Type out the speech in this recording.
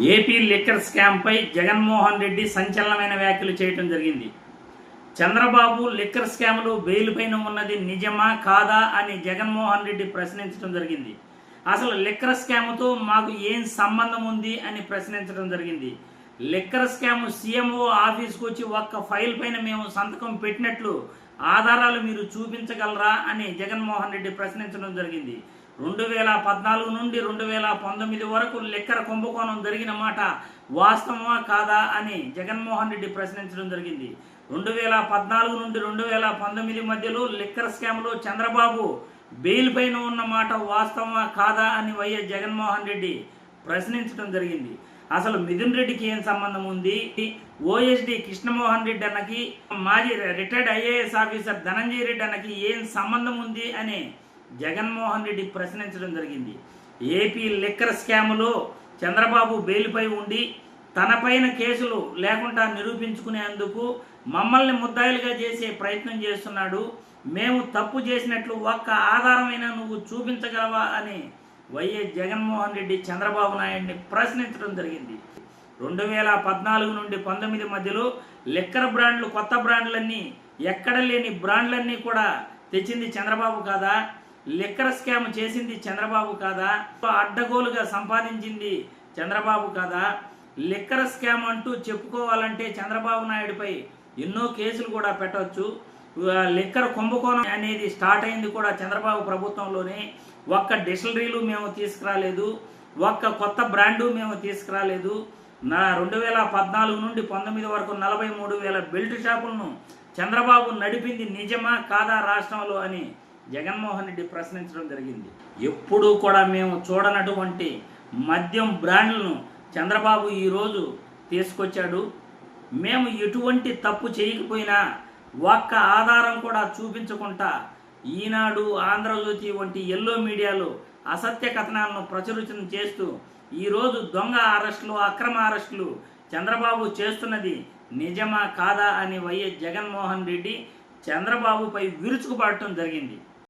AP liquor స్కామ్పై జగన్మోహన్ రెడ్డి సంచలనమైన వ్యాఖ్యలు చేయటం జరిగింది. చంద్రబాబు లిక్కర్ స్కామ్లు బెయిల్ పైన ఉన్నది నిజమా కాదా అని జగన్మోహన్ రెడ్డి ప్రశ్నించడం జరిగింది. అసలు లిక్కర్ స్కామ్తో మాకు ఏం సంబంధం ఉంది అని ప్రశ్నించడం జరిగింది. లిక్కర్ స్కామ్ సీఎంఓ ఆఫీస్కి వచ్చి ఒక్క ఫైల్ పైన మేము సంతకం పెట్టినట్లు ఆధారాలు మీరు చూపించగలరా అని జగన్మోహన్ రెడ్డి ప్రశ్నించడం జరిగింది. రెండు వేల పద్నాలుగు నుండి రెండు వేల పంతొమ్మిది వరకు లిక్కర్ కుంభకోణం జరిగిన మాట వాస్తవమా కాదా అని జగన్మోహన్ రెడ్డి ప్రశ్నించడం జరిగింది. రెండు వేల పద్నాలుగు నుండి రెండు వేల పంతొమ్మిది మధ్యలో లిక్కర్ స్కామ్లో చంద్రబాబు బెయిల్ పైన ఉన్న మాట వాస్తవమా కాదా అని వైఎస్ జగన్మోహన్ రెడ్డి ప్రశ్నించడం జరిగింది. అసలు మిథున్ రెడ్డికి ఏం సంబంధం ఉంది? ఓఎస్డి కృష్ణమోహన్ రెడ్డి అన్నకి మాజీ retired IAS officer Dhananjaya Reddy అన్నకి ఏం సంబంధం ఉంది అని జగన్మోహన్ రెడ్డి ప్రశ్నించడం జరిగింది. ఏపీ లిక్కర్ స్కాములో చంద్రబాబు బెయిల్పై ఉండి తనపైన కేసులు లేకుండా నిరూపించుకునేందుకు మమ్మల్ని ముద్దాయిలుగా చేసే ప్రయత్నం చేస్తున్నాడు. మేము తప్పు చేసినట్లు ఒక్క ఆధారమైన నువ్వు చూపించగలవా అని వైఎస్ జగన్మోహన్ రెడ్డి చంద్రబాబు నాయుడిని ప్రశ్నించడం జరిగింది. రెండు వేల పద్నాలుగు నుండి పంతొమ్మిది మధ్యలో లిక్కర్ బ్రాండ్లు కొత్త బ్రాండ్లన్నీ ఎక్కడ లేని బ్రాండ్లన్నీ కూడా తెచ్చింది చంద్రబాబు కాదా? లిక్కర్ స్కామ్ చేసింది చంద్రబాబు కాదా? అడ్డగోలుగా సంపాదించింది చంద్రబాబు కాదా? లిక్కర్ స్కామ్ అంటూ చెప్పుకోవాలంటే చంద్రబాబు నాయుడుపై ఎన్నో కేసులు కూడా పెట్టవచ్చు లిక్కర్ కుంభకోణం అనేది స్టార్ట్ అయింది కూడా చంద్రబాబు ప్రభుత్వంలోనే. ఒక్క డిస్టిలరీలు మేము తీసుకురాలేదు. ఒక్క కొత్త బ్రాండు మేము తీసుకురాలేదు. నా రెండు వేల పద్నాలుగు నుండి పంతొమ్మిది వరకు నలభై మూడు వేల బెల్ట్ షాపులను చంద్రబాబు నడిపింది నిజమా కాదా రాష్ట్రంలో అని జగన్మోహన్ రెడ్డి ప్రశ్నించడం జరిగింది. ఎప్పుడూ కూడా మేము చూడనటువంటి మద్యం బ్రాండ్లను చంద్రబాబు ఈరోజు తీసుకొచ్చాడు. మేము ఎటువంటి తప్పు చేయకపోయినా ఒక్క ఆధారం కూడా చూపించకుండా ఈనాడు ఆంధ్రజ్యోతి వంటి ఎల్లో మీడియాలో అసత్య కథనాలను ప్రచురితం చేస్తూ ఈరోజు దొంగ అరెస్టులు అక్రమ అరెస్టులు చంద్రబాబు చేస్తున్నది నిజమా కాదా అని వైఎస్ జగన్మోహన్ రెడ్డి చంద్రబాబుపై విరుచుకుపడటం జరిగింది.